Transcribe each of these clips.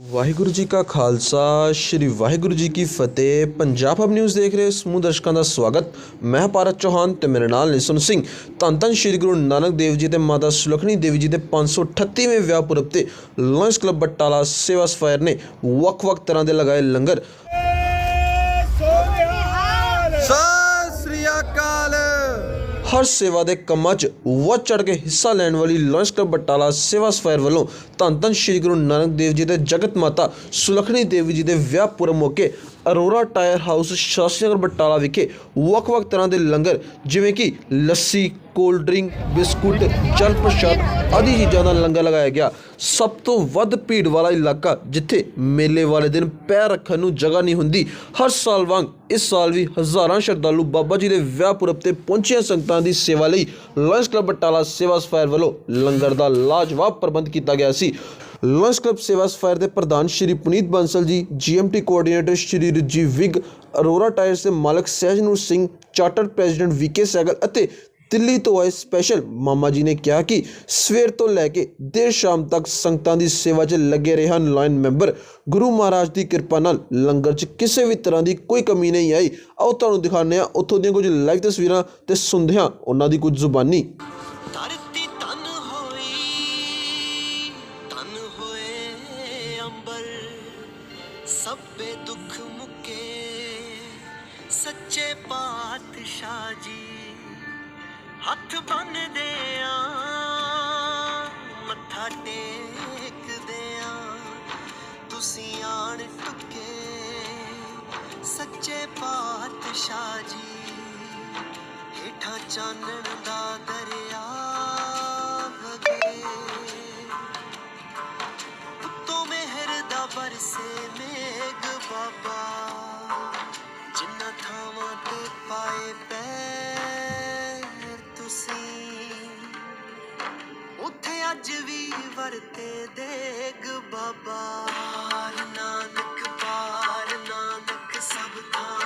ਵਾਹਿਗੁਰੂ ਜੀ ਕਾ ਖਾਲਸਾ, ਸ੍ਰੀ ਵਾਹਿਗੁਰੂ ਜੀ ਕੀ ਫਤਿਹ। ਪੰਜਾਬ ਹਬ ਨਿਊਜ਼ ਦੇਖ ਰਹੇ ਸਮੂਹ ਦਰਸ਼ਕਾਂ ਦਾ ਸਵਾਗਤ। ਮੈਂ ਭਾਰਤ ਚੌਹਾਨ ਤੇ ਮੇਰੇ ਨਾਲ ਨਿਸ਼ਨ ਸਿੰਘ। ਧੰਨ ਧੰਨ ਸ੍ਰੀ ਗੁਰੂ ਨਾਨਕ ਦੇਵ ਜੀ ਤੇ ਮਾਤਾ ਸੁਲੱਖਣੀ ਦੇਵੀ ਜੀ ਦੇ 538ਵੇਂ ਵਿਆਹ ਪੁਰਬ ਤੇ ਲਾਇਨਸ ਕਲੱਬ ਬਟਾਲਾ ਸੇਵਾ ਸਫਾਇਰ ਨੇ ਵੱਖ-ਵੱਖ ਤਰ੍ਹਾਂ ਦੇ ਲਗਾਏ ਲੰਗਰ। ਹਰ ਸੇਵਾ ਦੇ ਕੰਮਾਂ 'ਚ ਵੱਧ ਚੜ ਕੇ ਹਿੱਸਾ ਲੈਣ ਵਾਲੀ ਲਾਇਨਸ ਕਲੱਬ ਬਟਾਲਾ ਸੇਵਾ ਸਫਾਇਰ ਵੱਲੋਂ ਧੰਨ ਧੰਨ ਸ੍ਰੀ ਗੁਰੂ ਨਾਨਕ ਦੇਵ ਜੀ ਦੇ ਜਗਤ ਮਾਤਾ ਸੁਲੱਖਣੀ ਦੇਵੀ ਜੀ ਦੇ ਵਿਆਹ ਪੁਰਬ ਮੌਕੇ ਅਰੋਰਾ ਟਾਇਰ ਹਾਊਸ ਸ਼ਾਸਤਰੀ ਨਗਰ ਬਟਾਲਾ ਵਿਖੇ ਵੱਖ-ਵੱਖ ਤਰ੍ਹਾਂ ਦੇ ਲੰਗਰ ਜਿਵੇਂ ਕਿ ਲੱਸੀ, ਕੋਲਡ ਡਰਿੰਕ, ਬਿਸਕੁਟ, ਜਲ ਪ੍ਰਸ਼ਾਦ ਆਦਿ ਚੀਜ਼ਾਂ ਦਾ ਲੰਗਰ ਲਗਾਇਆ ਗਿਆ। ਸਭ ਤੋਂ ਵੱਧ ਭੀੜ ਵਾਲਾ ਇਲਾਕਾ ਜਿੱਥੇ ਮੇਲੇ ਵਾਲੇ ਦਿਨ ਪੈਰ ਰੱਖਣ ਨੂੰ ਜਗ੍ਹਾ ਨਹੀਂ ਹੁੰਦੀ। ਹਰ ਸਾਲ ਵਾਂਗ ਇਸ ਸਾਲ ਵੀ ਹਜ਼ਾਰਾਂ ਸ਼ਰਧਾਲੂ ਬਾਬਾ ਜੀ ਦੇ ਵਿਆਹ ਪੁਰਬ ਤੇ ਪਹੁੰਚੀਆਂ ਸੰਗਤਾਂ ਦੀ ਸੇਵਾ ਲਈ ਲਾਇਨਸ ਕਲੱਬ ਬਟਾਲਾ ਸੇਵਾ ਸਫਾਇਰ ਵੱਲੋਂ ਲੰਗਰ ਦਾ ਲਾਜਵਾਬ ਪ੍ਰਬੰਧ ਕੀਤਾ ਗਿਆ ਸੀ। ਲਾਇਨਸ ਕਲੱਬ ਸੇਵਾ ਸਫਾਇਰ ਦੇ ਪ੍ਰਧਾਨ Shri Puneet Bansal ji GMT coordinator Shri Rajeev Vig, Arora tyres ਦੇ ਮਾਲਕ Sahajnoor Singh charter president VK Sehgal ਅਤੇ ਦਿੱਲੀ ਤੋਂ ਆਏ ਸਪੈਸ਼ਲ ਮਾਮਾ ਜੀ ਨੇ ਕਿਹਾ ਕਿ ਸਵੇਰ ਤੋਂ ਲੈ ਕੇ ਦੇਰ ਸ਼ਾਮ ਤੱਕ ਸੰਗਤਾਂ ਦੀ ਸੇਵਾ 'ਚ ਲੱਗੇ ਰਹੇ ਹਨ। ਲਾਈਨ ਮੈਂਬਰ ਗੁਰੂ ਮਹਾਰਾਜ ਦੀ ਕਿਰਪਾ ਨਾਲ ਲੰਗਰ 'ਚ ਕਿਸੇ ਵੀ ਤਰ੍ਹਾਂ ਦੀ ਕੋਈ ਕਮੀ ਨਹੀਂ ਆਈ। ਆਓ ਤੁਹਾਨੂੰ ਦਿਖਾਉਂਦੇ ਹਾਂ। ਉੱਥੋਂ ਦੀਆਂ ਕੁਝ ਲਾਈਵ ਤਸਵੀਰਾਂ ਤੇ ਸੁਣਦੇ ਹਾਂ ਉਹਨਾਂ ਦੀ ਕੁਝ ਜ਼ੁਬਾਨੀ। ਸੱਚੇ ਪਾਤਸ਼ਾਹ ਜੀ। ਹੱਥ ਬੰਨਦੇ ਆ ਮੱਥਾ ਟੇਕਦੇ ਆ ਤੁਸੀਂ ਆਣ ਟੁੱਕੇ ਸੱਚੇ ਪਾਤਸ਼ਾਹ ਜੀ, ਹੇਠਾਂ ਚਾਨਣ ਦਾ ਦਰਿਆ ਦੇਗ ਬਾਬਾ ਨਾਨਕ ਪਾਰ ਨਾਨਕ ਸਭ ਥਾਂ।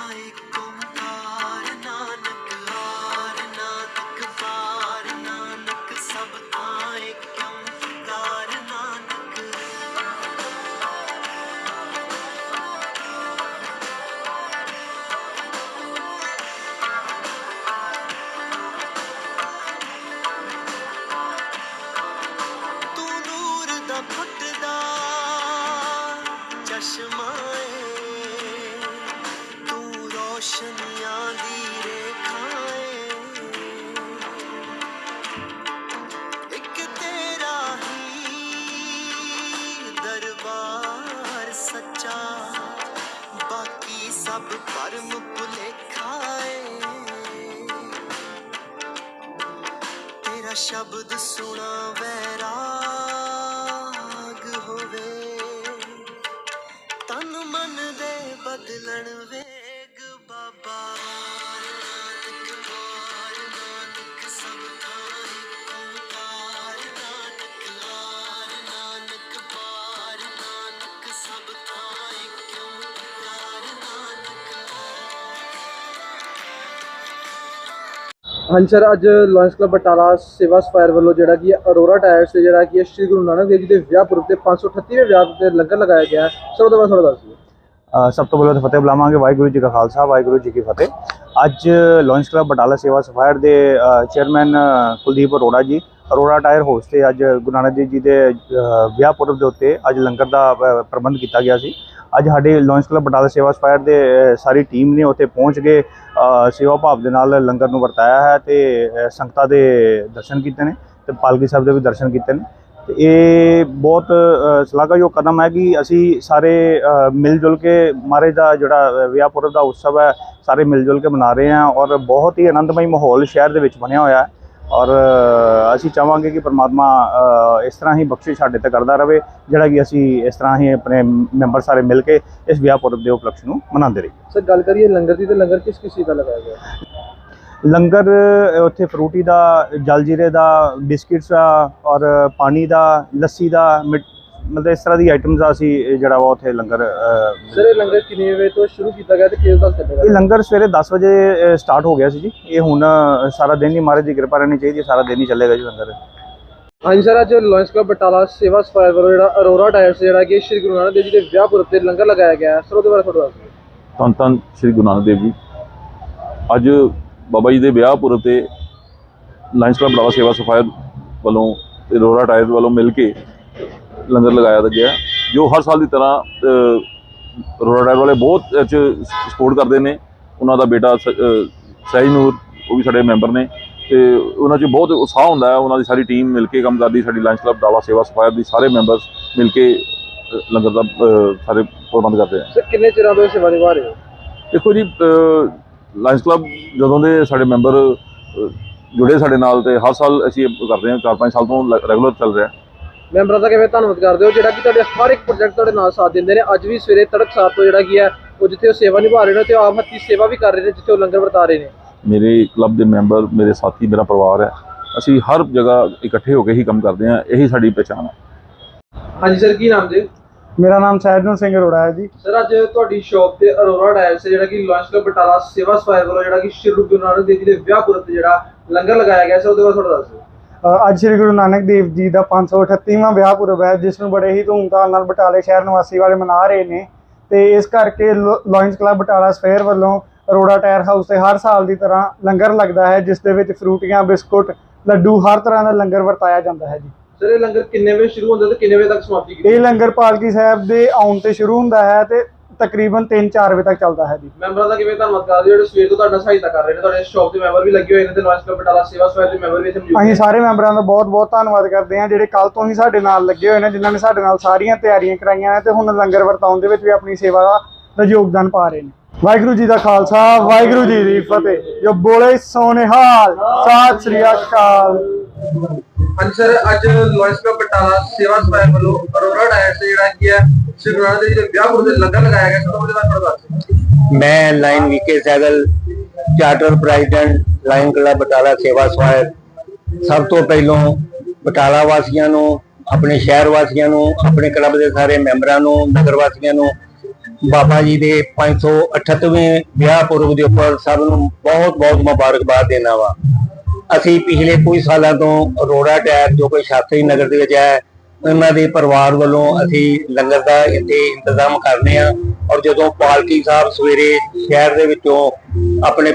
ਸ਼ਬਦ ਸੁਣਾ ਵੈਰਾਗ ਹੋਵੇ। ਤਨ ਮਨ ਦੇ ਬਦਲਣ ਵੇ ਹਾਂਜੀ ਸਰ, ਅੱਜ ਲਾਇਨਸ ਕਲੱਬ ਬਟਾਲਾ ਸੇਵਾ ਸਫਾਇਰ ਵੱਲੋਂ ਜਿਹੜਾ ਕਿ ਅਰੋਰਾ ਟਾਇਰਸ ਤੇ ਜਿਹੜਾ ਕਿ ਸ਼੍ਰੀ ਗੁਰੂ ਨਾਨਕ ਦੇਵ ਜੀ ਦੇ ਵਿਆਹ ਪੁਰਬ ਤੇ 538ਵੇਂ ਵਿਆਹ ਤੇ ਲੰਗਰ ਲਗਾਇਆ ਗਿਆ ਹੈ। ਸਰ, ਉਹਦੇ ਬਾਰੇ ਥੋੜਾ ਦੱਸ ਦਿਓ। ਸਭ ਤੋਂ ਪਹਿਲਾਂ ਤਾਂ ਫਤਿਹ ਬੁਲਾਵਾਂਗੇ। ਵਾਹਿਗੁਰੂ ਜੀ ਕਾ ਖਾਲਸਾ, ਵਾਹਿਗੁਰੂ ਜੀ ਕੀ ਫਤਿਹ। ਅੱਜ ਲਾਇਨਸ ਕਲੱਬ ਬਟਾਲਾ ਸੇਵਾ ਸਫਾਇਰ ਦੇ chairman Kuldeep Arora ji, Arora tyre house ਤੇ ਅੱਜ ਗੁਰੂ ਨਾਨਕ ਦੇਵ ਜੀ ਦੇ ਵਿਆਹ ਪੁਰਬ ਦੇ ਉੱਤੇ ਅੱਜ ਲੰਗਰ ਦਾ ਪ੍ਰਬੰਧ ਕੀਤਾ ਗਿਆ ਸੀ। ਅੱਜ ਸਾਡੇ ਲਾਇਨਸ ਕਲੱਬ ਬਟਾਲਾ ਸੇਵਾ ਸਪਾਇਰ ਦੇ ਸਾਰੀ ਟੀਮ ਨੇ ਉੱਥੇ ਪਹੁੰਚ ਕੇ ਅ, ਸੇਵਾ ਭਾਵ ਦੇ ਨਾਲ ਲੰਗਰ ਨੂੰ ਵਰਤਾਇਆ ਹੈ ਤੇ ਸੰਗਤਾਂ ਦੇ ਦਰਸ਼ਨ ਕੀਤੇ ਨੇ ਤੇ ਪਾਲਕੀ ਸਾਹਿਬ ਦੇ ਵੀ ਦਰਸ਼ਨ ਕੀਤੇ ਨੇ। ਤੇ ਇਹ ਬਹੁਤ ਸ਼ਲਾਘਾਯੋਗ ਕਦਮ ਹੈ ਕਿ ਅਸੀਂ ਸਾਰੇ ਮਿਲ ਜੁਲ ਕੇ ਮਹਾਰਾਜ ਦਾ ਜਿਹੜਾ ਅ, ਵਿਆਹ ਪੁਰਬ ਦਾ ਉਤਸਵ ਹੈ ਸਾਰੇ ਮਿਲ ਜੁਲ ਕੇ ਮਨਾ ਰਹੇ ਹਾਂ ਔਰ ਬਹੁਤ ਹੀ ਆਨੰਦਮਈ ਮਾਹੌਲ ਸ਼ਹਿਰ ਦੇ ਵਿੱਚ ਬਣਿਆ ਹੋਇਆ ਹੈ। ਔਰ ਅਸੀਂ ਚਾਹਾਂਗੇ ਕਿ ਪ੍ਰਮਾਤਮਾ ਇਸ ਤਰ੍ਹਾਂ ਹੀ ਬਖਸ਼ਿਸ਼ ਸਾਡੇ ਤੇ ਕਰਦਾ ਰਹੇ ਜਿਹੜਾ ਕਿ ਅਸੀਂ ਇਸ ਤਰ੍ਹਾਂ ਹੀ ਆਪਣੇ ਮੈਂਬਰ ਸਾਰੇ ਮਿਲ ਕੇ ਇਸ ਵਿਆਹ ਪੁਰਬ ਦੇ ਉਪਲਕਸ਼ ਨੂੰ ਮਨਾਉਂਦੇ ਰਹੀਏ ਸਰ ਗੱਲ ਕਰੀਏ ਲੰਗਰ ਦੀ ਤੇ ਲੰਗਰ ਕਿਸ ਕਿਸ ਚੀਜ਼ ਦਾ ਲਗਾਇਆ ਗਿਆ? ਲੰਗਰ ਉੱਥੇ ਫਰੂਟੀ ਦਾ ਜਲਜੀਰੇ ਦਾ ਬਿਸਕਿਟਸ ਦਾ ਔਰ ਪਾਣੀ ਦਾ ਲੱਸੀ ਦਾ ਮਤਲਬ ਇਸ ਤਰ੍ਹਾਂ ਦੀ ਆਈਟਮਸ ਦਾ ਅਸੀਂ ਜਿਹੜਾ ਵਾ ਉੱਥੇ ਲੰਗਰ ਸਰ ਇਹ ਲੰਗਰ ਕਿੰਨੇ ਵਜੇ ਤੋਂ ਸ਼ੁਰੂ ਕੀਤਾ ਗਿਆ ਤੇ ਕਿਦੋਂ ਤੱਕ ਚੱਲੇਗਾ ਇਹ ਲੰਗਰ ਸਵੇਰੇ 10 ਵਜੇ ਸਟਾਰਟ ਹੋ ਗਿਆ ਸੀ ਜੀ। ਇਹ ਹੁਣ ਸਾਰਾ ਦਿਨ ਹੀ ਮਹਾਰਾਜ ਦੀ ਕਿਰਪਾ ਰਹਿਣੀ ਚਾਹੀਦੀ ਸਾਰਾ ਦਿਨ ਹੀ ਚੱਲੇਗਾ ਜੀ ਲੰਗਰ। ਹਾਂਜੀ ਸਰ ਅੱਜ ਲਾਇਨਸ ਕਲੱਬ ਬਟਾਲਾ ਸੇਵਾ ਸਫਾਇਰ ਵੱਲੋਂ ਜਿਹੜਾ ਅਰੋਰਾ ਟਾਇਰਸ ਜਿਹੜਾ ਕਿ ਸ਼੍ਰੀ ਗੁਰੂ ਨਾਨਕ ਦੇਵ ਜੀ ਦੇ ਵਿਆਹ ਪੁਰਬ ਤੇ ਲੰਗਰ ਲਗਾਇਆ ਗਿਆ ਸਰ ਉਹਦੇ ਬਾਰੇ ਥੋੜਾ ਦੱਸੋ। ਧੰਨ ਧੰਨ ਸ੍ਰੀ ਗੁਰੂ ਨਾਨਕ ਦੇਵ ਜੀ। ਅੱਜ ਬਾਬਾ ਜੀ ਦੇ ਵਿਆਹ ਪੁਰਬ ਤੇ ਲਾਇਨਸ ਕਲੱਬ ਬੜਾਵਾ ਸੇਵਾ ਸਫਾਇਰ ਵੱਲੋਂ ਤੇ ਰੋਰਾ ਟਾਇਰ ਵੱਲੋਂ ਮਿਲ ਕੇ ਲੰਗਰ ਲਗਾਇਆ ਗਿਆ। ਜੋ ਹਰ ਸਾਲ ਦੀ ਤਰ੍ਹਾਂ ਅ, ਰੋਰਾ ਟਾਇਰ ਵਾਲੇ ਬਹੁਤ 'ਚ ਸਪੋਰਟ ਕਰਦੇ ਨੇ। ਉਹਨਾਂ ਦਾ ਬੇਟਾ ਸ- ਅ, ਸਹਿਜ ਨੂਰ ਉਹ ਵੀ ਸਾਡੇ ਮੈਂਬਰ ਨੇ। ਤੇ ਉਹਨਾਂ 'ਚ ਬਹੁਤ ਉਤਸ਼ਾਹ ਹੁੰਦਾ ਹੈ। ਉਹਨਾਂ ਦੀ ਸਾਰੀ ਟੀਮ ਮਿਲ ਕੇ ਕੰਮ ਕਰਦੀ ਸਾਡੀ ਲਾਇਨਸ ਕਲੱਬ ਬੜਾਵਾ ਸੇਵਾ ਸਫਾਇਰ ਦੀ ਸਾਰੇ ਮੈਂਬਰਸ ਮਿਲ ਕੇ ਲੰਗਰ ਦਾ ਸਾਰੇ ਪ੍ਰਬੰਧ ਕਰਦੇ ਆ। ਸਰ ਕਿੰਨੇ ਚਿਰਾਂ ਤੋਂ ਸੇਵਾ ਨਿਭਾ ਰਹੇ ਹੋ? ਦੇਖੋ ਜੀ ਲਾਇਨਸ ਕਲੱਬ ਜਦੋਂ ਦੇ ਸਾਡੇ ਮੈਂਬਰ ਜੁੜੇ ਸਾਡੇ ਨਾਲ ਤੇ ਹਰ ਸਾਲ ਅਸੀਂ ਕਰਦੇ ਹਾਂ 4-5 ਸਾਲ ਤੋਂ ਰੈਗੂਲਰ ਚੱਲ ਰਿਹਾ। ਮੈਂਬਰਾਂ ਦਾ ਕਿਵੇਂ ਧੰਨਵਾਦ ਕਰਦੇ ਹੋ? ਜਿਹੜਾ ਕਿ ਤੁਹਾਡੇ ਹਰ ਇੱਕ ਪ੍ਰੋਜੈਕਟ ਤੁਹਾਡੇ ਨਾਲ ਸਾਥ ਦਿੰਦੇ ਨੇ। ਅੱਜ ਵੀ ਸਵੇਰੇ ਤੜਕਸਾਰ ਤੋਂ ਜਿਹੜਾ ਕੀ ਹੈ ਉਹ ਜਿੱਥੇ ਉਹ ਸੇਵਾ ਨਿਭਾ ਰਹੇ ਨੇ ਤੇ ਆਪ ਹੱਥੀ ਸੇਵਾ ਵੀ ਕਰ ਰਹੇ ਨੇ ਜਿੱਥੇ ਉਹ ਲੰਗਰ ਵਰਤਾ ਰਹੇ ਨੇ। ਮੇਰੇ ਕਲੱਬ ਦੇ ਮੈਂਬਰ ਮੇਰੇ ਸਾਥੀ ਮੇਰਾ ਪਰਿਵਾਰ ਹੈ। ਅਸੀਂ ਹਰ ਜਗ੍ਹਾ ਇਕੱਠੇ ਹੋ ਕੇ ਹੀ ਕੰਮ ਕਰਦੇ ਹਾਂ ਇਹੀ ਸਾਡੀ ਪਛਾਣ ਹੈ ਹਾਂਜੀ ਸਰ ਕੀ ਨਾਮ ਜੀ? ਮੇਰਾ ਨਾਮ ਸਹਿਜਨ ਸਿੰਘ ਅਰੋੜਾ ਹੈ ਜੀ। ਸਰ ਅੱਜ ਤੁਹਾਡੀ ਸ਼ਾਪ ਤੇ ਅਰੋਰਾ ਟਾਇਰਸ ਜਿਹੜਾ ਕਿ ਲਾਇਨਸ ਕਲੱਬ ਬਟਾਲਾ ਸੇਵਾ ਸਫਾਇਰ ਵੱਲੋਂ ਜਿਹੜਾ ਕਿ ਸ਼੍ਰੀ ਗੁਰੂ ਨਾਨਕ ਦੇਵ ਜੀ ਦੇ ਵਿਆਹ ਪੁਰਬ ਤੇ ਜਿਹੜਾ ਲੰਗਰ ਲਗਾਇਆ ਗਿਆ ਸਰ ਉਹਦੇ ਬਾਰੇ ਥੋੜਾ ਦੱਸੋ। ਅੱਜ ਸ੍ਰੀ ਗੁਰੂ ਨਾਨਕ ਦੇਵ ਜੀ ਦਾ 538ਵਾਂ ਵਿਆਹ ਪੁਰਬ ਹੈ ਜਿਸ ਨੂੰ ਬੜੇ ਹੀ ਧੂਮਧਾਮ ਨਾਲ ਬਟਾਲੇ ਸ਼ਹਿਰ ਨਿਵਾਸੀ ਵਾਲੇ ਮਨਾ ਰਹੇ ਨੇ। ਤੇ ਇਸ ਕਰਕੇ ਲਾਇਨਸ ਕਲੱਬ ਬਟਾਲਾ ਸਫੇਅਰ ਵੱਲੋਂ ਅਰੋੜਾ ਟਾਇਰ ਹਾਊਸ ਤੇ ਹਰ ਸਾਲ ਦੀ ਤਰ੍ਹਾਂ ਲੰਗਰ ਲੱਗਦਾ ਹੈ ਜਿਸ ਦੇ ਵਿੱਚ ਫਰੂਟੀਆਂ ਬਿਸਕੁਟ ਲੱਡੂ ਹਰ ਤਰ੍ਹਾਂ ਦਾ ਲੰਗਰ ਵਰਤਾਇਆ ਜਾਂਦਾ ਹੈ ਜੀ। ਸਰ ਇਹ ਲੰਗਰ ਕਿੰਨੇ ਵਜੇ ਸ਼ੁਰੂ ਹੁੰਦਾ ਤੇ ਕਿੰਨੇ ਵਜੇ ਤੱਕ ਸਮਾਪਤੀ ਕੀਤੀ ਇਹ ਲੰਗਰ ਪਾਲਕੀ ਸਾਹਿਬ ਦੇ ਆਉਣ ਤੇ ਸ਼ੁਰੂ ਹੁੰਦਾ ਹੈ ਤੇ ਤਕਰੀਬਨ 3-4 ਵਜੇ ਤੱਕ ਚੱਲਦਾ ਹੈ ਜੀ। ਮੈਂਬਰਾਂ ਦਾ ਕਿਵੇਂ ਧੰਨਵਾਦ ਕਰਦੇ ਜਿਹੜੇ ਸਵੇਰ ਤੋਂ ਤੁਹਾਡਾ ਸਹਾਇਤਾ ਕਰ ਰਹੇ ਨੇ ਤੁਹਾਡੇ ਸ਼ਾਪ ਦੇ ਮੈਂਬਰ ਵੀ ਲੱਗੇ ਹੋਏ ਨੇ ਤੇ ਲਾਇਨਸ ਕਲੱਬ ਬਟਾਲਾ ਸੇਵਾ ਸਫਾਇਰ ਦੇ ਮੈਂਬਰ ਵੀ ਇੱਥੇ ਮੌਜੂਦ ਅਸੀਂ ਸਾਰੇ ਮੈਂਬਰਾਂ ਦਾ ਬਹੁਤ-ਬਹੁਤ ਧੰਨਵਾਦ ਕਰਦੇ ਹਾਂ ਜਿਹੜੇ ਕੱਲ ਤੋਂ ਹੀ ਸਾਡੇ ਨਾਲ ਲੱਗੇ ਹੋਏ ਨੇ ਜਿਨ੍ਹਾਂ ਨੇ ਸਾਡੇ ਨਾਲ ਸਾਰੀਆਂ ਤਿਆਰੀਆਂ ਕਰਾਈਆਂ ਨੇ ਤੇ ਹੁਣ ਲੰਗਰ ਵਰਤਾਉਣ ਦੇ ਵਿੱਚ ਵੀ ਆਪਣੀ ਸੇਵਾ ਦਾ ਯੋਗਦਾਨ ਪਾ ਰਹੇ ਨੇ। ਵਾਹਿਗੁਰੂ ਜੀ ਦਾ ਖਾਲਸਾ ਵਾਹਿਗੁਰੂ ਜੀ ਦੀ ਫਤਿਹ। ਜੋ ਬੋਲੇ ਸੋਨੇਹਾਲ ਸਤਿ ਸ੍ਰੀ ਅਕਾਲ। ਹਾਂਜੀ ਸਰ ਅੱਜ ਲਾਇਨਸ ਕਲੱਬ ਬਟਾਲਾ ਸੇਵਾ ਸਫਾਇਰ ਵੱਲੋਂ ਅਰੋਰਾ ਟਾਇਰਸ ਜਿਹੜਾ ਕੀ ਹੈ ਸ਼੍ਰੀ ਗੁਰੂ ਨਾਨਕ ਦੇਵ ਜੀ ਦੇ ਵਿਆਹ ਪੁਰਬ ਤੇ ਲੰਗਰ ਲਗਾਇਆ ਗਿਆ ਸਰ ਉਹਦੇ ਬਾਰੇ ਥੋੜਾ ਮੈਂ lion VK Sehgal charter president lion club Batala ਸੇਵਾ ਸਹਾਇਕ ਸਭ ਤੋਂ ਪਹਿਲਾਂ ਬਟਾਲਾ ਵਾਸੀਆਂ ਨੂੰ, ਆਪਣੇ ਸ਼ਹਿਰ ਵਾਸੀਆਂ ਨੂੰ, ਆਪਣੇ ਕਲੱਬ ਦੇ ਸਾਰੇ ਮੈਂਬਰਾਂ ਨੂੰ, ਨਗਰ ਵਾਸੀਆਂ ਨੂੰ, ਬਾਬਾ ਜੀ ਦੇ 538ਵੇਂ ਵਿਆਹ ਪੁਰਬ ਦੇ ਉੱਪਰ ਸਭ ਨੂੰ ਬਹੁਤ ਬਹੁਤ ਮੁਬਾਰਕਬਾਦ ਦੇਣਾ ਵਾ। ਅਸੀਂ ਪਿਛਲੇ ਕੁਝ ਸਾਲਾਂ ਤੋਂ ਅਰੋੜਾ ਟੈਪ ਜੋ ਕੋਈ ਸ਼ਾਸਤਰੀ ਨਗਰ ਦੇ ਵਿੱਚ ਹੈ ਉਹਨਾਂ ਦੇ ਪਰਿਵਾਰ ਵੱਲੋਂ ਅਸੀਂ ਲੰਗਰ ਦਾ ਇੱਥੇ ਇੰਤਜ਼ਾਮ ਕਰਨੇ ਆ। ਔਰ ਜਦੋਂ ਪਾਲਕੀ ਸਾਹਿਬ ਸਵੇਰੇ ਸ਼ਹਿਰ ਦੇ ਵਿੱਚੋਂ ਆਪਣੇ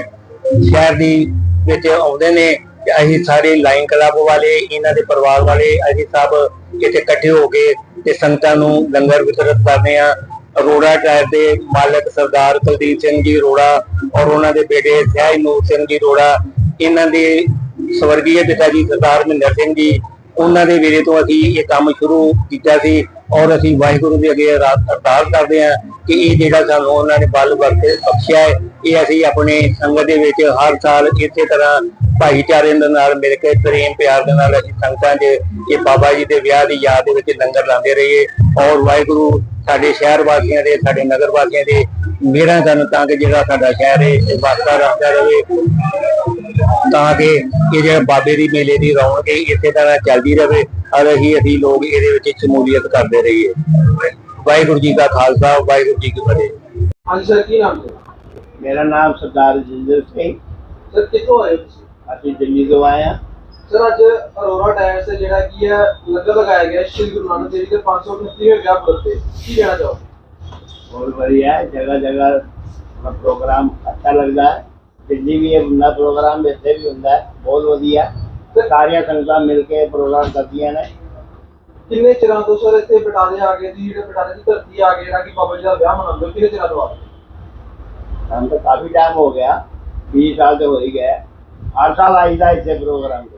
ਸ਼ਹਿਰ ਦੀ ਵਿੱਚ ਆਉਂਦੇ ਨੇ ਅਸੀਂ ਸਾਰੇ ਲਾਈਨ ਕਲੱਬ ਵਾਲੇ, ਇਹਨਾਂ ਦੇ ਪਰਿਵਾਰ ਵਾਲੇ, ਅਸੀਂ ਸਭ ਇੱਥੇ ਇਕੱਠੇ ਹੋ ਕੇ ਤੇ ਸੰਗਤਾਂ ਨੂੰ ਲੰਗਰ ਵਿਤਰਿਤ ਕਰਦੇ ਆ। ਅਰੋੜਾ ਟਾਇਰ ਦੇ ਮਾਲਕ ਸਰਦਾਰ ਕੁਲਦੀਪ ਸਿੰਘ ਜੀ ਅਰੋੜਾ ਔਰ ਉਹਨਾਂ ਦੇ ਬੇਟੇ ਸਹਿਜ ਨੂਰ ਸਿੰਘ ਜੀ ਅਰੋੜਾ, ਇਹਨਾਂ ਦੇ ਸਵਰਗੀ ਪਿਤਾ ਜੀ ਸਰਦਾਰ ਮਹਿੰਦਰ ਸਿੰਘ ਜੀ ਉਹਨਾਂ ਦੇ ਵੇਲੇ ਤੋਂ ਅਸੀਂ ਇਹ ਕੰਮ ਸ਼ੁਰੂ ਕੀਤਾ ਸੀ ਔਰ ਅਸੀਂ ਵਾਹਿਗੁਰੂ ਦੇ ਅੱਗੇ ਅਰਦਾਸ ਕਰਦੇ ਹਾਂ ਕਿ ਇਹ ਜਿਹੜਾ ਸਾਨੂੰ ਉਹਨਾਂ ਨੇ ਬਲ ਵਰਤੇ ਬਖਸ਼ਿਆ ਹੈ, ਇਹ ਅਸੀਂ ਆਪਣੇ ਸੰਗਤ ਦੇ ਵਿੱਚ ਹਰ ਸਾਲ ਇਸੇ ਤਰ੍ਹਾਂ ਭਾਈਚਾਰੇ ਦੇ ਨਾਲ ਮਿਲ ਕੇ ਪ੍ਰੇਮ ਪਿਆਰ ਦੇ ਨਾਲ ਅਸੀਂ ਸੰਗਤਾਂ 'ਚ ਇਹ ਬਾਬਾ ਜੀ ਦੇ ਵਿਆਹ ਦੀ ਯਾਦ ਦੇ ਵਿੱਚ ਲੰਗਰ ਲਾਉਂਦੇ ਰਹੀਏ ਔਰ ਵਾਹਿਗੁਰੂ ਸਾਡੇ ਸ਼ਹਿਰ ਵਾਸੀਆਂ ਦੇ, ਸਾਡੇ ਨਗਰ ਵਾਸੀਆਂ ਦੇ ਮੇਰਾ ਕਰਨ ਤਾਂ ਕਿ ਜਿਹੜਾ ਸਾਡਾ ਸ਼ਹਿਰ ਹੈ, ਇਹ ਵਸਦਾ ਰਹਿੰਦਾ ਰਹੇ। ਤਾਂ ਕਿ ਇਹ ਜਿਹੜਾ ਬਾਬੇ ਦੀ ਮੇਲੇ ਦੀ ਰੌਣਕ ਹੈ ਇਸੇ ਤਰ੍ਹਾਂ ਚੱਲਦੀ ਰਹੇ ਔਰ ਅਸੀਂ ਅਸੀਂ ਲੋਕ ਇਹਦੇ ਵਿੱਚ ਸ਼ਮੂਲੀਅਤ ਕਰਦੇ ਰਹੀਏ ਵਾਹਿਗੁਰੂ ਜੀ ਕਾ ਖਾਲਸਾ ਵਾਹਿਗੁਰੂ ਜੀ ਕੀ ਫਤਿਹ ਹਾਂਜੀ ਸਰ ਕੀ ਨਾਮ ਹੈ ਮੇਰਾ ਨਾਮ ਸਰਦਾਰ ਜਿੰਦਰ ਸਿੰਘ ਸਰ ਕਿੱਥੋਂ ਆਏ ਹੋ ਤੁਸੀਂ ਅਸੀਂ ਦਿੱਲੀ ਤੋਂ ਆਏ ਹਾਂ ਸਰ ਅੱਜ ਅਰੋਰਾ ਟਾਇਰਸ ਤੇ ਜਿਹੜਾ ਕੀ ਹੈ ਲੰਗਰ ਲਗਾਇਆ ਗਿਆ ਸ਼੍ਰੀ ਗੁਰੂ ਨਾਨਕ ਦੇਵ ਜੀ ਦੇ 538ਵੇਂ ਵਿਆਹ ਪੁਰਬ ਤੇ ਕੀ ਕਹਿਣਾ ਚਾਹੋ बहुत बढ़िया है जगह जगह अपना प्रोग्राम अच्छा लगता है ਦਿੱਲੀ ਵੀ ਹੁੰਦਾ ਪ੍ਰੋਗਰਾਮ ਇੱਥੇ ਵੀ ਹੁੰਦਾ ਹੈ, ਬਹੁਤ ਵਧੀਆ। ਸਾਰੀਆਂ ਸੰਗਤਾਂ ਮਿਲ ਕੇ ਪ੍ਰੋਗਰਾਮ ਕਰਦੀਆਂ ਨੇ। ਕਿੰਨੇ ਚਿਰਾਂ ਤੋਂ ਸਰ ਇੱਥੇ ਬਟਾਲੇ ਆ ਗਏ ਜੀ ਜਿਹੜੇ ਬਟਾਲੇ ਦੀ ਧਰਤੀ ਆ ਗਏ ਜਿਹੜਾ ਕਿ ਬਾਬਾ ਜੀ ਦਾ ਵਿਆਹ ਮਨਾਉਂਦੇ ਹੋ, ਕਿੰਨੇ ਚਿਰਾਂ ਤੋਂ ਆ ਗਏ? ਸਾਨੂੰ ਤਾਂ ਕਾਫੀ ਟਾਈਮ ਹੋ ਗਿਆ 20 ਸਾਲ ਤੇ ਹੋ ਹੀ ਗਿਆ ਹਰ ਸਾਲ ਆਈਦਾ ਇੱਥੇ ਪ੍ਰੋਗਰਾਮ ਤੇ।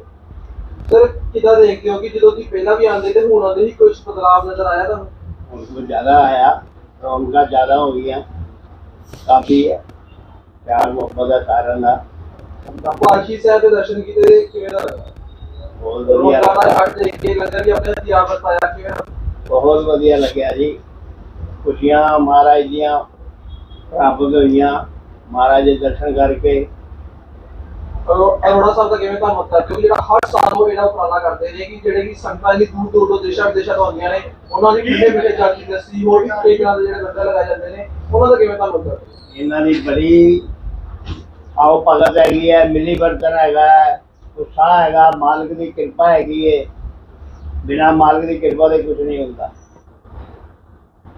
ਸਰ ਕਿੱਦਾਂ ਦੇਖਦੇ ਹੋ ਕਿ ਜਦੋਂ ਤੁਸੀਂ ਪਹਿਲਾਂ ਵੀ ਆਉਂਦੇ ਤੇ ਹੁਣ ਆਉਂਦੇ ਸੀ ਕੁਝ ਬਦਲਾਅ ਨਜ਼ਰ ਆਇਆ ਤੁਹਾਨੂੰ? ਹੁਣ ਕੁਝ ਜ਼ਿਆਦਾ ਆਇਆ ਰੌਣਕਾਂ ਜ਼ਿਆਦਾ ਹੋ ਗਈਆਂ। ਕਾਫੀ ਹੈ ਪਿਆਰ ਮੁਹੱਬਤ ਦਾ ਸਾਰਿਆਂ ਦਾ ਪਾਲਕੀ ਸਾਹਿਬ ਦੇ ਦਰਸ਼ਨ ਕੀਤੇ ਤੇ ਕਿਵੇਂ ਦਾ ਲੱਗਾ ਬਹੁਤ ਵਧੀਆ ਰੋਜ਼ਾਨਾ ਦਾ ਹੱਟ ਦੇਖ ਕੇ ਲੰਗਰ ਵੀ ਆਪਣੇ ਹੱਥੀਂ ਆਪ ਵਰਤਾਇਆ ਕਿਵੇਂ ਦਾ? ਬਹੁਤ ਵਧੀਆ ਲੱਗਿਆ ਜੀ ਖੁਸ਼ੀਆਂ ਮਹਾਰਾਜ ਦੀਆਂ ਪ੍ਰਾਪਤ ਹੋਈਆਂ ਮਹਾਰਾਜ ਦੇ ਦਰਸ਼ਨ ਕਰਕੇ ਅਰੋ- ਅਰੋੜਾ ਸਾਹਿਬ ਦਾ ਕਿਵੇਂ ਧੰਨਵਾਦ ਕਰਦੇ ਹੋ? ਜਿਹੜਾ ਹਰ ਸਾਲ ਉਹ ਜਿਹੜਾ ਉਪਰਾਲਾ ਕਰਦੇ ਨੇ ਕਿ ਜਿਹੜੇ ਕਿ ਸੰਗਤਾਂ ਦੀ ਦੂਰ ਦੂਰ ਤੋਂ ਦੇਸ਼ਾਂ ਵਿਦੇਸ਼ਾਂ ਤੋਂ ਆਉਂਦੀਆਂ ਨੇ, ਉਹਨਾਂ ਦੀ ਕਿੰਨੇ ਮਿਲੇ ਜਾਤੀ ਦੱਸੀ, ਹੋਰ ਵੀ ਕਈ ਤਰ੍ਹਾਂ ਦੇ ਜਿਹੜੇ ਲੰਗਰ ਲਗਾਏ ਜਾਂਦੇ ਨੇ, ਉਹਨਾਂ ਦਾ ਕਿਵੇਂ ਧੰਨਵਾਦ ਕਰਦੇ ਇਹਨਾਂ ਦੀ ਬੜੀ ਆਓ ਭਗਤ ਹੈਗੀ ਹੈ, ਮਿਲੀ ਵਰਤਨ ਹੈਗਾ ਉਤਸ਼ਾਹ ਹੈਗਾ, ਮਾਲਕ ਦੀ ਕਿਰਪਾ ਹੈਗੀ ਹੈ ਬਿਨਾ ਮਾਲਕ ਦੀ ਕਿਰਪਾ ਦੇ ਕੁਝ ਨਹੀਂ ਹੁੰਦਾ।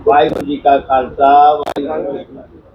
ਵਾਹਿਗੁਰੂ ਜੀ ਕਾ ਖਾਲਸਾ, ਵਾਹਿਗੁਰੂ ਜੀ ਕੀ ਫਤਿਹ।